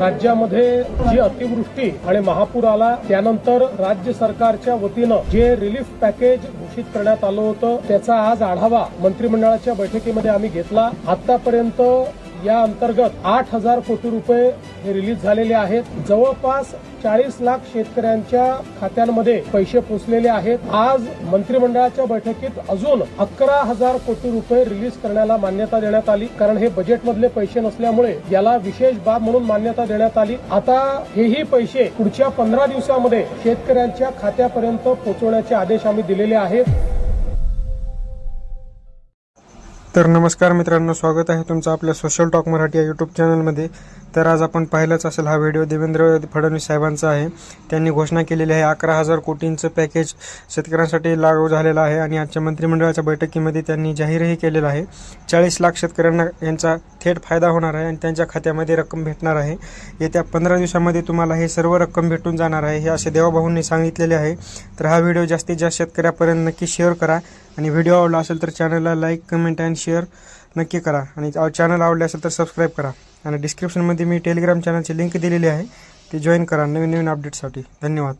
राज्यामध्ये जी अतिवृष्टी आणि महापूर आला त्यानंतर राज्य सरकारच्या वतीनं जे रिलीफ पॅकेज घोषित करण्यात आलं होतं त्याचा आज आढावा मंत्रिमंडळाच्या बैठकीमध्ये आम्ही घेतला. आतापर्यंत या अंतर्गत आठ हजार कोटी रुपये हे रिलीज झालेले आहेत. जवळपास चाळीस लाख शेतकऱ्यांच्या खात्यांमध्ये पैसे पोचलेले आहेत. आज मंत्रिमंडळाच्या बैठकीत अजून अकरा हजार कोटी रुपये रिलीज करण्याला मान्यता देण्यात आली. कारण हे बजेटमधले पैसे नसल्यामुळे याला विशेष बाब म्हणून मान्यता देण्यात आली. आता हेही पैसे पुढच्या पंधरा दिवसामध्ये शेतकऱ्यांच्या खात्यापर्यंत पोहोचवण्याचे आदेश आम्ही दिलेले आहेत. तर नमस्कार मित्रांनो स्वागत आहे तुमचं आपल्या सोशल टॉक मराठी या यूट्यूब चॅनलमध्ये तर आज आपण पाहिलंच असेल हा व्हिडिओ देवेंद्र फडणवीस साहेबांचा आहे. त्यांनी घोषणा केलेली आहे अकरा हजार कोटींचं पॅकेज शेतकऱ्यांसाठी लागू झालेलं आहे आणि आजच्या मंत्रिमंडळाच्या बैठकीमध्ये त्यांनी जाहीरही केलेलं आहे. चाळीस लाख शेतकऱ्यांना यांचा थेट फायदा होणार आहे आणि त्यांच्या खात्यामध्ये रक्कम भेटणार आहे. येत्या पंधरा दिवसामध्ये तुम्हाला हे सर्व रक्कम भेटून जाणार आहे हे असे देवाभाऊंनी सांगितलेले आहे. तर हा व्हिडिओ जास्तीत जास्त शेतकऱ्यापर्यंत नक्की शेअर करा आणि व्हिडिओ आवडला असेल तर चॅनलला लाईक कमेंट अँड शेअर नक्की करा. आणि चॅनल आवडले असेल तर सबस्क्राईब करा. आणि डिस्क्रिप्शनमध्ये मी टेलिग्राम चॅनलची लिंक दिलेली आहे. ती जॉईन करा नवीन नवीन अपडेटसाठी धन्यवाद.